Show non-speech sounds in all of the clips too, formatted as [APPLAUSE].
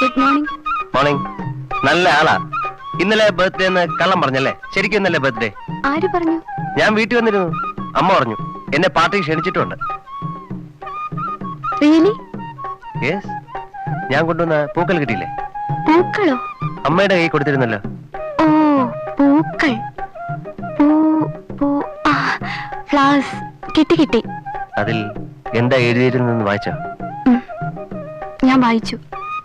Good morning morning നല്ല ആളാ. ഇന്നലെ ബർത്ത്ഡേ എന്ന് കള്ളം പറഞ്ഞല്ലേ? ശരിക്കും ഇന്നലെ ബർത്ത്ഡേ ആര് പറഞ്ഞു? ഞാൻ വീട്ടിൽ വന്നിരുന്നു. അമ്മ പറഞ്ഞു. എന്നെ പാർട്ടി ക്ഷണിച്ചിട്ടുണ്ട്. റിയലി യെസ് ഞാൻ കൊണ്ടുവന്ന പൂക്കൾ കിട്ടിയില്ലേ? പൂക്കളോ? അമ്മയുടെ കൈ കൊടുത്തിരുന്നല്ലോ. ഓ പൂക്കൾ. പൂ പൂ. ആ ഫ്ലവേഴ്സ് കിട്ടി കിട്ടി. അതിൽ എന്താ എഴുതിയിരുന്നെന്ന് വായിച്ചോ? ഉം. ഞാൻ വായിച്ചു.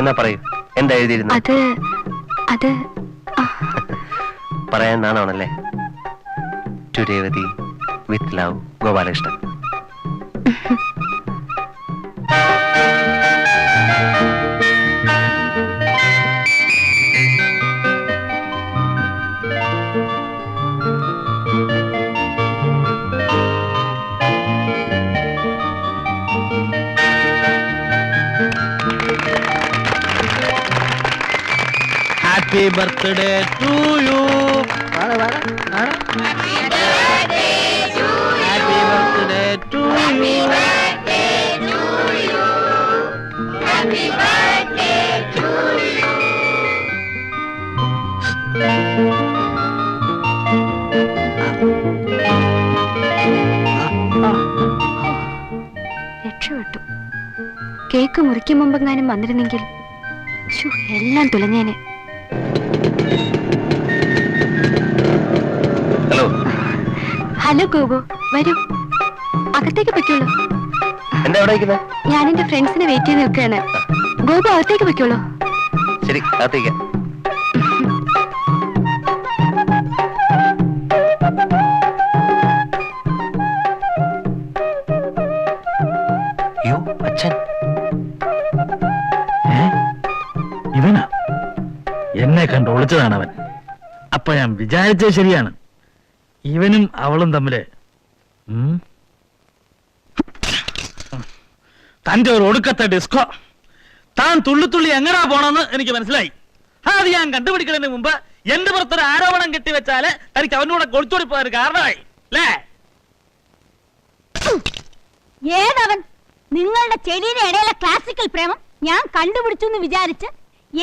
എന്നാ പറയൂ? എന്താ എഴുതിയിരുന്നത്? അത് അത് പറയാൻ നാണാണല്ലേ to Revathi with love Gopalakrishnan. Happy birthday to you happy birthday to you രക്ഷപ്പെട്ടു. കേക്ക് മുറിക്കും മുമ്പെങ്ങാനും വന്നിരുന്നെങ്കിൽ എല്ലാം തുലഞ്ഞേനെ. ഹലോ. ഹലോ ഗോപു. വരൂ. അകത്തേക്ക് പറ്റുള്ളൂ എന്താ അവിടെ ഇരിക്കുന്നത് ഞാൻ എന്റെ ഫ്രണ്ട്സിനെ വെയിറ്റ് ചെയ്ത് നിൽക്കുകയാണ്. ഗോപു അകത്തേക്ക് പറ്റുള്ളൂ ശരി അകത്തേക്ക്. ഒളിച്ചതാണ് അവൻ. അപ്പൊ ഞാൻ വിചാരിച്ചത് ശരിയാണ്. ഇവനും അവളും തമ്മിൽ? തന്റെ ഒരു ഒടുക്കത്തെ ഡിസ്കോ താൻ തുള്ളിത്തുള്ളി എങ്ങനാ പോണെന്ന് എനിക്ക് മനസ്സിലായി. അത് ഞാൻ കണ്ടുപിടിക്കുന്നതിന് മുമ്പ് എന്റെ പുറത്തൊരു ആരോപണം കെട്ടിവെച്ചാൽ തനിക്ക് അവനോട് കൊളിച്ചോടി പോയ കാരണമായി. ഏതവൻ? നിങ്ങളുടെ ചെടിയുടെ ഇടയിലെ ക്ലാസിക്കൽ പ്രേമം ഞാൻ കണ്ടുപിടിച്ചു എന്ന് വിചാരിച്ച്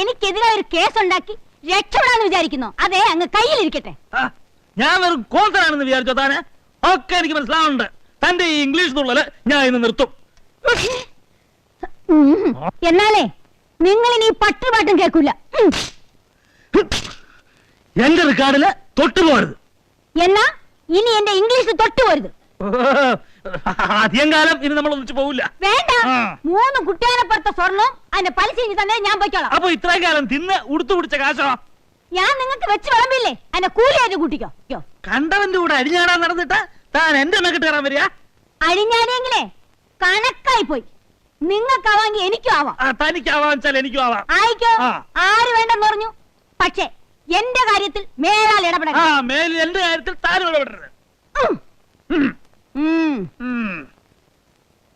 എനിക്കെതിരെ ഒരു കേസ് ഉണ്ടാക്കി രക്ഷപ്പെടാന്ന് വിചാരിക്കുന്നു. അതെ അങ്ങ് കയ്യിലിരിക്കട്ടെ. ഇരിക്കട്ടെ ഞാൻ വെറും കോന്തനാണെന്ന് വിചാരിച്ചോ താനെ? ഒക്കെ എനിക്ക് മനസ്സിലാവുന്നുണ്ട്. തന്റെ ഈ ഇംഗ്ലീഷ് തുള്ളൽ ഞാൻ ഇന്ന് നിർത്തും. എന്നാലേ നിങ്ങൾ ഇനി പട്ടുപാട്ടും കേൾക്കൂല. എന്റെ റെക്കാർഡിൽ തൊട്ടുപോരുത് എന്നാ ഇനി എന്റെ ഇംഗ്ലീഷ് തൊട്ടുപോരുത് അധികം കാലം ഇനി നമ്മൾ ഒന്നിച്ചു പോവില്ല. വേണ്ട. മൂന്ന് കുട്ടിയാനപ്പുറത്തെ സ്വർണവും അതിന്റെ പലിശ ഇനി തന്നെ ഞാൻ പോയിക്കോളാം. അപ്പൊ ഇത്രയും കാലം തിന്ന് ഉടുത്തു പിടിച്ച കാശോ? ഞാൻ നിങ്ങൾക്ക് വെച്ച് വിളമ്പില്ലേ? അതിന്റെ കൂലിയായിട്ട് കൂട്ടിക്കോ. കണ്ടവന്റെ കൂടെ അരിഞ്ഞാടാൻ നടന്നിട്ട് താൻ എന്റെ മെക്കിട്ട് കയറാൻ വരിക? അഴിഞ്ഞാടിയെങ്കിലേ കണക്കായി പോയി. നിങ്ങൾക്കാവാങ്കി എനിക്കും ആവാം. ആ, തനിക്കാവാൻ വെച്ചാൽ എനിക്കും ആവാം. ആയിക്കോ. ആര് വേണ്ടെന്ന് പറഞ്ഞു? പക്ഷേ എന്റെ കാര്യത്തിൽ മേലാൽ ഇടപെടണം മേലിൽ എന്റെ കാര്യത്തിൽ താനും ഇടപെടരുത്.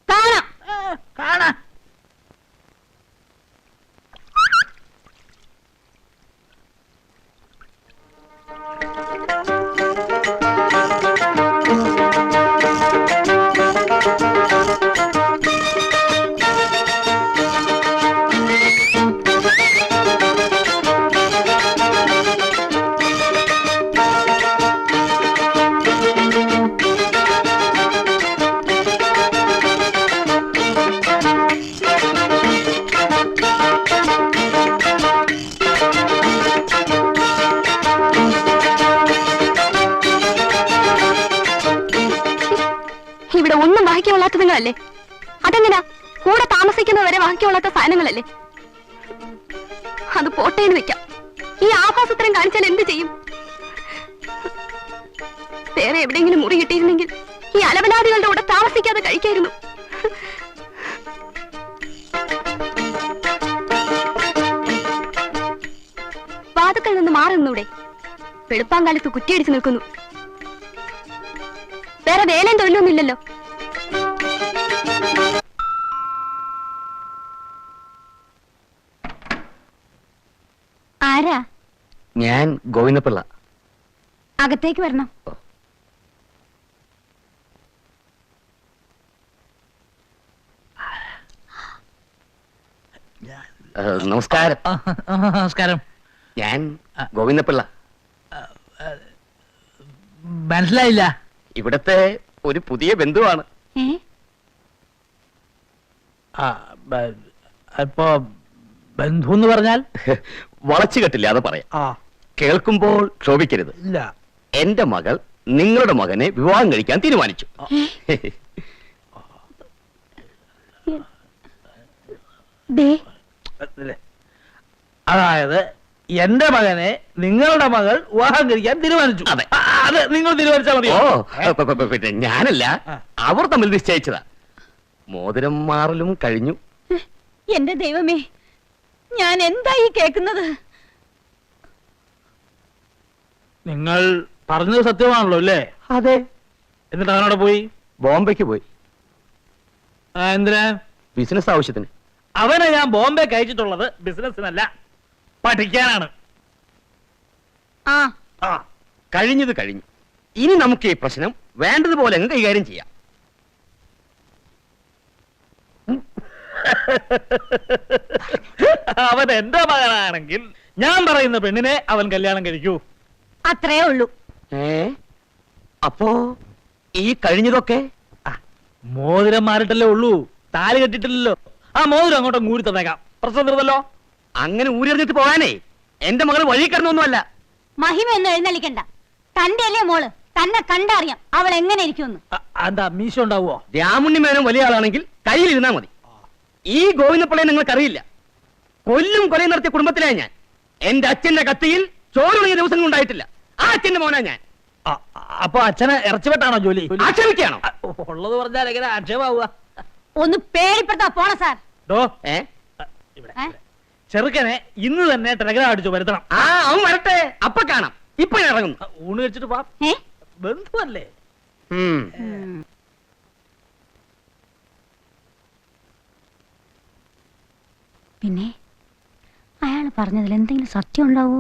കാണാം. കാണാം. ഇവിടെ ഒന്നും വായിക്കാൻ കൊള്ളാത്ത നിങ്ങളല്ലേ അതെങ്ങനാ? കൂടെ താമസിക്കുന്നവരെ വായിക്കാൻ കൊള്ളാത്ത സാധനങ്ങളല്ലേ? അത് പോട്ടേന്ന് വെക്കാം. ഈ ആഭാസത്തരം കാണിച്ചാൽ എന്ത് ചെയ്യും? വേറെ എവിടെയെങ്കിലും മുറി കിട്ടിയിരുന്നെങ്കിൽ ഈ അലവലാദികളുടെ കൂടെ താമസിക്കാതെ കഴിക്കായിരുന്നു. വാതുക്കൾ നിന്ന് മാറി നിന്നൂടെ വെളുപ്പാങ്കാലത്ത് കുറ്റിയടിച്ച് നിൽക്കുന്നു. വേറെ വേലയും തൊഴിലൊന്നും ആരാ? ഞാൻ ഗോവിന്ദപിള്ള. അകത്തേക്ക് വരണം. നമസ്കാരം. നമസ്കാരം. ഞാൻ ഗോവിന്ദപിള്ള. മനസ്സിലായില്ല. ഇവിടത്തെ ഒരു പുതിയ ബന്ധുവാണ്. അപ്പോ ആ, ബ- ഇപ്പോ ബന്ധു എന്ന് പറഞ്ഞാൽ? [LAUGHS] വളച്ചു കെട്ടില്ലാതെ പറയാം. ആ. കേൾക്കുമ്പോൾ ക്ഷോഭിക്കരുത്. ഇല്ല. എന്റെ മകൾ നിങ്ങളുടെ മകനെ വിവാഹം കഴിക്കാൻ തീരുമാനിച്ചു. ദേ? അതായത് എന്റെ മകനെ നിങ്ങളുടെ മകൾ വിവാഹം കഴിക്കാൻ തീരുമാനിച്ചു. അതെ. ആ, അത് നിങ്ങൾ തീരുമാനിച്ചാൽ ഓ മതിയോ ഏ? പ- പ- പ- പിന്നെ ഞാനല്ല ആ. അവർ തമ്മിൽ നിശ്ചയിച്ചതാ. മോതിരം മാറലും കഴിഞ്ഞു. എന്റെ ദൈവമേ. ഞാൻ എന്താ ഈ കേക്കുന്നത് നിങ്ങൾ പറഞ്ഞത് സത്യമാണല്ലോ അല്ലേ? അതെ. എന്നിട്ട് അവനോട് പോയി? ബോംബെക്ക് പോയി. ആ, എന്തിനാ? ബിസിനസ് ആവശ്യത്തിന്. അവനെ ഞാൻ ബോംബെ കഴിച്ചിട്ടുള്ളത് ബിസിനസ്സിനല്ല പഠിക്കാനാണ്. ആ. ആ കഴിഞ്ഞത് കഴിഞ്ഞു. ഇനി നമുക്ക് ഈ പ്രശ്നം വേണ്ടതുപോലെ അങ്ങ് കൈകാര്യം ചെയ്യാം. അവൻ എന്റെ മകനാണെങ്കിൽ ഞാൻ പറയുന്ന പെണ്ണിനെ അവൻ കല്യാണം കഴിക്കൂ. അത്രേ ഉള്ളൂ. ഏ? അപ്പോ ഈ കഴിഞ്ഞതൊക്കെ? ആ, മോതിരം മാറിട്ടല്ലേ ഉള്ളൂ. താലി കെട്ടിട്ടില്ലല്ലോ ആ മോതിരം അങ്ങോട്ടും ഊരി തന്നേക്കാം. പ്രശ്നം തീർന്നല്ലോ. അങ്ങനെ ഊരെറിഞ്ഞിട്ട് പോകാനേ? എന്റെ മകൾ വഴി കിടന്നൊന്നുമല്ല. മഹിമ എന്ന് എഴുന്നള്ളിക്കണ്ട. തന്റെ അല്ലേ മോൾ? തന്നെ കണ്ടറിയാം അവൾ എങ്ങനെ ഇരിക്കുന്നു എന്താ മീശ ഉണ്ടാവോ രാമുണ്ണി മേനോൻ വലിയ ആളാണെങ്കിൽ കയ്യിലിരുന്നാ മതി. ഈ ഗോവിന്ദപ്പിള്ളയെ നിങ്ങൾക്കറിയില്ല. കൊല്ലും കൊലയും നടത്തിയ കുടുംബത്തിലാ ഞാൻ. എന്റെ അച്ഛന്റെ കത്തിയിൽ ചോറുണങ്ങിയ ദിവസങ്ങൾ ഉണ്ടായിട്ടില്ല. ആ അച്ഛന്റെ മോനാ ഞാൻ. അപ്പൊ അച്ഛന് ഇറച്ചിപ്പെട്ടാണോ ജോലി? ആക്ഷേപിക്കാണോ ഉള്ളത് പറഞ്ഞാൽ എങ്ങനെ ആക്ഷേപാവുക? ഒന്ന് പേടിപ്പെടുത്താ പോണ സാർ. ഡോ ഏ. ചെറുക്കനെ ഇന്ന് തന്നെ ടെലഗ്രാം അടിച്ചു വരുത്തണം. ആ അവൻ വരട്ടെ. അപ്പൊ കാണാം. ഇപ്പൊ ഞാൻ ഇറങ്ങുന്നു. ഊണ് കഴിച്ചിട്ട് പാ ബന്ധുവല്ലേ? പിന്നെ? അയാൾ പറഞ്ഞതിൽ എന്തെങ്കിലും സത്യം ഉണ്ടാവോ.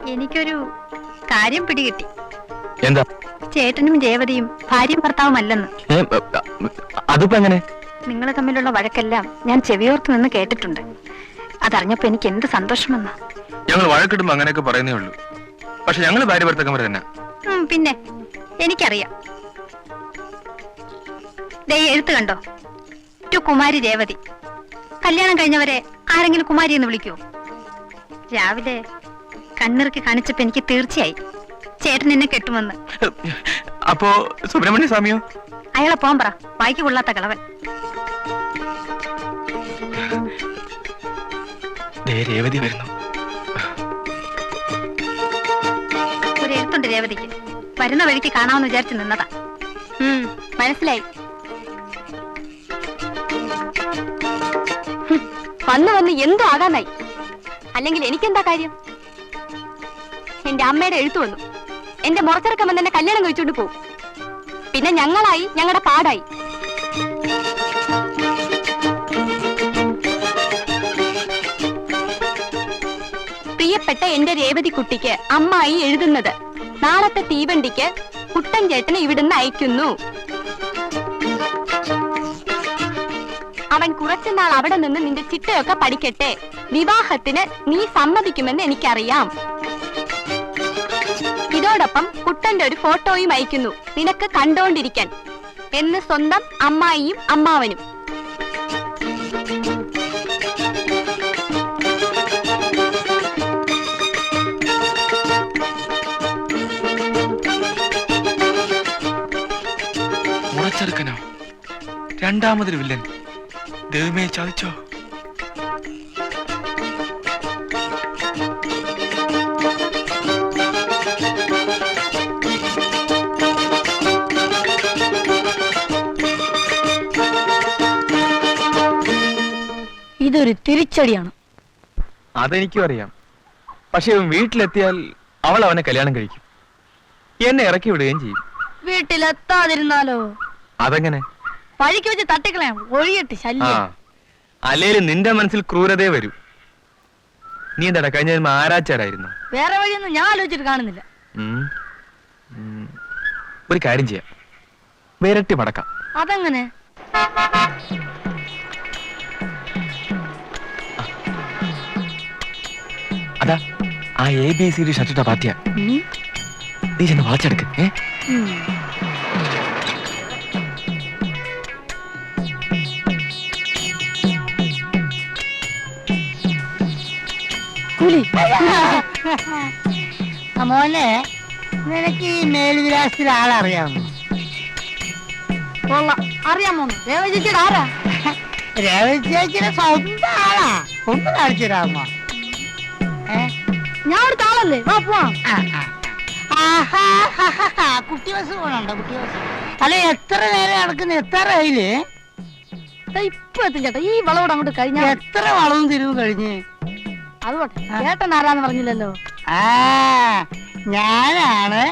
എനിക്കൊരു കാര്യം പിടികിട്ടി. എന്താ? ചേട്ടനും ജയവതിയും ഭാര്യയും ഭർത്താവുമല്ലെന്ന്. അല്ലെന്ന് അതിപ്പോ എങ്ങനെ? നിങ്ങൾ തമ്മിലുള്ള വഴക്കെല്ലാം ഞാൻ ചെവിയോർത്ത് നിന്ന് കേട്ടിട്ടുണ്ട്. അതറിഞ്ഞപ്പോ എനിക്ക് എന്ത് സന്തോഷമെന്നാ? ഞങ്ങൾ വഴക്കിടുമ്പോ അങ്ങനെയൊക്കെ പറയുന്നേ ഉള്ളൂ. പക്ഷെ ഞങ്ങൾ ഭാര്യ ഭർത്തക്കന്മാർ തന്നെ. പിന്നെ എനിക്കറിയാം. ദേ എഴുത്ത് കണ്ടോ? ടു കുമാരി രേവതി. കല്യാണം കഴിഞ്ഞവരെ ആരെങ്കിലും കുമാരി എന്ന് വിളിക്കൂ രാവിലെ കണ്ണിറുക്കി കാണിച്ചപ്പോ എനിക്ക് തീർച്ചയായി. ചേട്ടൻ എന്നെ കെട്ടുമെന്ന്. അപ്പോ സുബ്രഹ്മണ്യ സ്വാമിയോ? അയാളെ പോകാൻ പറ. വായിക്ക് കൊള്ളാത്ത കളവൻ. ദേ രേവതി വരുന്നു. എഴുത്തുണ്ട് രേവതിക്ക്. വരുന്ന വഴിക്ക് കാണാമെന്ന് വിചാരിച്ചു നിന്നതാ. മനസ്സിലായി. വന്ന് വന്ന് എന്തോ ആകാനായി. അല്ലെങ്കിൽ എനിക്കെന്താ കാര്യം? എന്റെ അമ്മയുടെ എഴുത്തു വന്നു. എന്റെ മുറച്ചിറക്കം എന്നെ കല്യാണം കഴിച്ചോണ്ട് പോകും പിന്നെ ഞങ്ങളായി ഞങ്ങളുടെ പാടായി. പ്രിയപ്പെട്ട എന്റെ രേവതി കുട്ടിക്ക് അമ്മായി എഴുതുന്നത് നാളത്തെ തീവണ്ടിക്ക് കുട്ടൻ ചേട്ടനെ ഇവിടുന്ന് അയക്കുന്നു. അവൻ കുറച്ചുനാൾ അവിടെ നിന്ന് നിന്റെ ചിട്ടയൊക്കെ പഠിക്കട്ടെ. വിവാഹത്തിന് നീ സമ്മതിക്കുമെന്ന് എനിക്കറിയാം. ഇതോടൊപ്പം കുട്ടന്റെ ഒരു ഫോട്ടോയും അയക്കുന്നു. നിനക്ക് കണ്ടോണ്ടിരിക്കാൻ. എന്ന് സ്വന്തം അമ്മായിയും അമ്മാവനും. രണ്ടാമതൊരു വില്ലൻ. ദൈവമേ ചതിച്ചോ? ഇതൊരു തിരിച്ചടിയാണ്. അതെനിക്കും അറിയാം. പക്ഷെ ഇവൻ വീട്ടിലെത്തിയാൽ അവൾ അവനെ കല്യാണം കഴിക്കും. എന്നെ ഇറക്കി വിടുകയും ചെയ്യും. വീട്ടിലെത്താതിരുന്നാലോ? അതെങ്ങനെ? വഴിക്ക് വെച്ച് തട്ടിക്കളയാം. ഒഴിയട്ട് ശല്യം. അല്ലേലും നിന്റെ മനസ്സിൽ ക്രൂരതേ വരൂ. നീ എന്താടാ കഴിഞ്ഞ ജന്മം ആരാച്ചാരായിരുന്നു? വേറെ വഴിയൊന്നും ഞാൻ ആലോചിച്ചിട്ട് കാണുന്നില്ല. ഉം. ഒരു കാര്യം ചെയ്യാം. വേരട്ടി മടക്കാം. അതെങ്ങനെ? അതാ ആ എ ബി സി ഡി ഷർട്ടിട്ട പാർട്ടിയാ. നീ ചെന്ന് വളച്ചെടുക്ക് ഏ? മോനെ നിനക്ക് ഈ മേൽവിലാസത്തിൽ ആളറിയാമോ? കൊള്ളാം അറിയാമോ ദേവചേച്ചിയുടെ ആരാ? രവിചേച്ചിയുടെ സ്വന്തം ആളാ. ഒന്ന് കാണിച്ചു തരാമോ? ഞാൻ ഒരു ആളല്ലേ? വാ പോവാം. കുട്ടി ബസ് പോണുണ്ടോ? കുട്ടി ബസ്? അല്ല എത്ര നേരം നടക്കുന്ന? ദാ ഇപ്പൊ എത്തും ചേട്ടാ. ഈ വളവോട് അങ്ങോട്ട് കഴിഞ്ഞ എത്ര വളവും തിരിവും കഴിഞ്ഞ്? ചേട്ടൻ ആരാന്ന് പറഞ്ഞില്ലല്ലോ? ആ ഞാനാണ്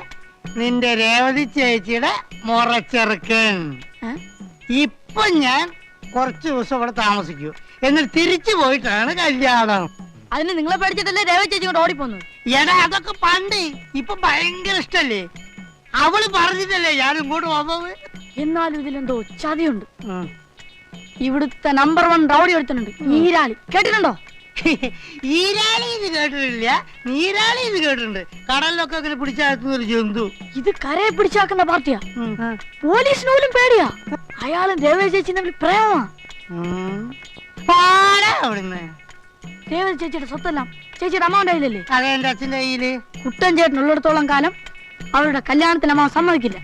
നിന്റെ രേവതി ചേച്ചിയുടെ മുറച്ചെറുക്കൻ. ഏ? ഇപ്പൊ ഞാൻ കുറച്ച് ദിവസം ഇവിടെ താമസിക്കൂ. എന്നിട്ട് തിരിച്ചു പോയിട്ടാണ് കല്യാണം. അതിന് നിങ്ങളെ പേടിച്ചിട്ടല്ലേ ദേവചേച്ചി കൂടെ ഓടിപ്പോന്നു? എടാ അതൊക്കെ പണ്ട് ഇപ്പൊ ഭയങ്കര ഇഷ്ടല്ലേ? അവൾ പറഞ്ഞിട്ടല്ലേ ഞാൻ ഇങ്ങോട്ട് വന്നത്? എന്നാലും ഇതിലെന്തോ ചതിയുണ്ട്. ഇവിടുത്തെ നമ്പർ വൺ റൗഡി ഒരുത്തനുണ്ട് ഈരാളി കേട്ടിട്ടുണ്ടോ? ഈരാളി ഇത് കേട്ടിട്ടില്ല. നീരാളി ഇത് കേട്ടിട്ടുണ്ട്. കടലിലൊക്കെ അങ്ങനെ പിടിച്ചാക്കുന്ന ഒരു ജന്തു. ഇത് കരയെ പിടിച്ചാക്കുന്ന പാർട്ടിയാ. പോലീസിന് പോലും പേടിയാ. അയാളും ചേച്ചി തമ്മിൽ പ്രേമമാ. പാടാ അവിടുന്ന്. ദേവത ചേച്ചിയുടെ സ്വത്തെല്ലാം ചേച്ചിയുടെ അമ്മാവന്റെ കയ്യിലല്ലേ? അതെ എന്റെ അച്ഛന്റെ കയ്യിൽ. കുട്ടൻ ചേട്ടൻ ഉള്ളിടത്തോളം കാലം അവരുടെ കല്യാണത്തിന് അമ്മ സമ്മതിക്കില്ല.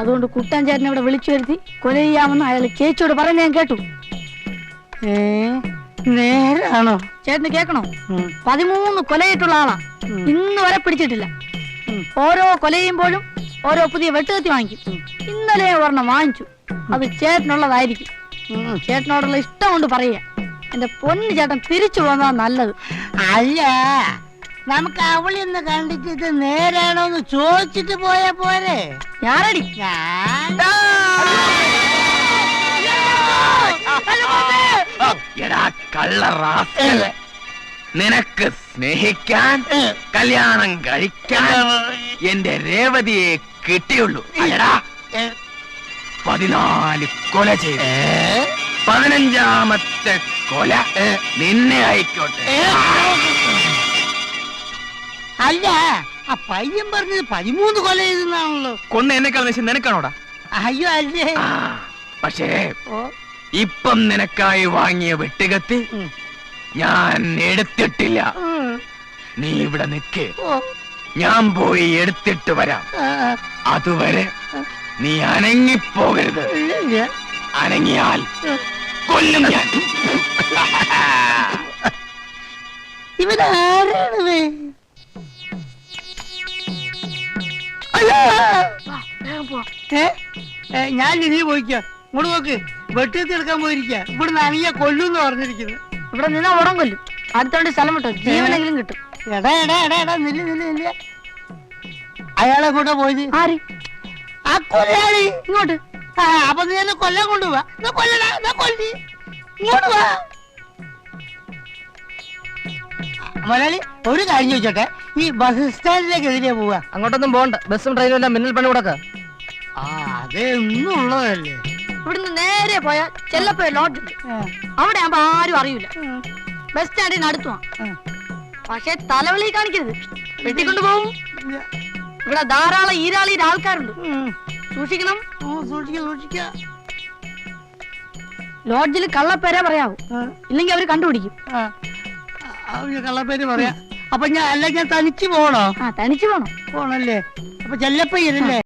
അതുകൊണ്ട് കുട്ടൻ ചേട്ടനെ ഇവിടെ വിളിച്ചു വരുത്തി കൊല ചെയ്യാമെന്ന് അയാൾ ചേച്ചിയോട് പറഞ്ഞു ഞാൻ കേട്ടു. ഏ? നേരാണോ? ചേട്ടന് കേക്കണോ. പതിമൂന്ന് കൊലയിട്ടുള്ള ആളാ. ഇന്ന് വരെ പിടിച്ചിട്ടില്ല. ഓരോ കൊലയുമ്പോഴും ഓരോ പുതിയ വെട്ടുകത്തി വാങ്ങിക്കും. ഇന്നലെ ഒരെണ്ണം വാങ്ങിച്ചു. അത് ചേട്ടനുള്ളതായിരിക്കും. ചേട്ടനോടുള്ള ഇഷ്ടം കൊണ്ട് പറയുക. എന്റെ പൊന്നു ചേട്ടൻ തിരിച്ചു പോന്നാ നല്ലത്. അല്ല നമുക്ക് അവളിന്ന് കണ്ടിട്ട് ഇത് നേരാണോ എന്ന് ചോദിച്ചിട്ട് പോയാ പോരെ. ഞാനടി. ഞാൻ കള്ള റാസ്കൽ. നിനക്ക് സ്നേഹിക്കാൻ കല്യാണം കഴിക്കാൻ എന്റെ രേവതിയെ കിട്ടിയുള്ളൂ. അല്ലടാ. പതിനാല് കൊല ചെയ്തു. പതിനഞ്ചാമത്തെ കൊല നിന്നെ ആയിക്കോട്ടെ അല്ല ആ പയ്യൻ പറഞ്ഞത് പതിമൂന്ന് കൊല ചെയ്തെന്നാണല്ലോ. കൊന്ന എന്നെക്കാൾ നിനക്കാണോടാ? അയ്യോ അല്ലേ? പക്ഷേ ഓ. ഇപ്പം നിനക്കായി വാങ്ങിയ വെട്ടുകത്തി ഞാൻ എടുത്തിട്ടില്ല. നീ ഇവിടെ നിൽക്ക് ഞാൻ പോയി എടുത്തിട്ട് വരാം. അതുവരെ നീ അനങ്ങിപ്പോകരുത്. അനങ്ങിയാൽ കൊല്ലും ഞാൻ. ഞാൻ ഇനി പോയിക്കോട്ട് ഇങ്ങോട്ട് നോക്ക്. വെട്ടിയെത്തി എടുക്കാൻ പോയിരിക്ക. ഇവിടെ നനിയ കൊല്ലുന്ന് പറഞ്ഞിരിക്കുന്നു. ഇവിടെ നിന്നാ ഉടം കൊല്ലും. അടുത്തോണ്ട് സ്ഥലം വിട്ടോ. ജീവനെങ്കിലും കിട്ടും. എടാ എടാ എടാ എടാ നില്ല നില്ല നില്ല. അയാളെ കൂടെ പോയത്? ആര്? ആ കൊല്ലാളി ഇങ്ങോട്ട്. ആ അപ്പൊ നീ എന്നെ കൊല്ലം കൊണ്ടുപോവാ. എന്നാ കൊല്ലടാ എന്നാ കൊല്ലി. ഇങ്ങോട്ട് വാ. മലയാളി ഒരു കാര്യം ചോദിച്ചോട്ടെ? ഈ ബസ് സ്റ്റാൻഡിലേക്ക് എതിരെ പോവാ? അങ്ങോട്ടൊന്നും പോകണ്ട ബസ്സും ട്രെയിനും എല്ലാം മിന്നൽ പണി കൊടുക്ക ആ അതെന്നും ഉള്ളതല്ലേ ഇവിടുന്ന് നേരെ പോയാൽ ചെല്ലപ്പോ ലോഡ്ജ് ഉണ്ട്. അവിടെ ആകുമ്പോ ആരും അറിയില്ല ബസ് സ്റ്റാൻഡിന് അടുത്തുവാ പക്ഷെ തലവളി കാണിക്കരുത്. വെട്ടിക്കൊണ്ട് പോവും ഇവിടെ ധാരാളം ഈരാളി ആൾക്കാരുണ്ട്. സൂക്ഷിക്കണം. സൂക്ഷിക്ക സൂക്ഷിക്ക. ലോഡ്ജിൽ കള്ളപ്പേരെ പറയാവൂ. ഇല്ലെങ്കിൽ അവർ കണ്ടുപിടിക്കും. കള്ളപ്പേര് പറയാ. അപ്പൊ ഞാൻ അല്ല ഞാൻ തനിച്ചു പോണോ? ആ തനിച്ചു പോണോ. പോണല്ലേ? അപ്പൊ ചെല്ലപ്പയ്യനല്ലേ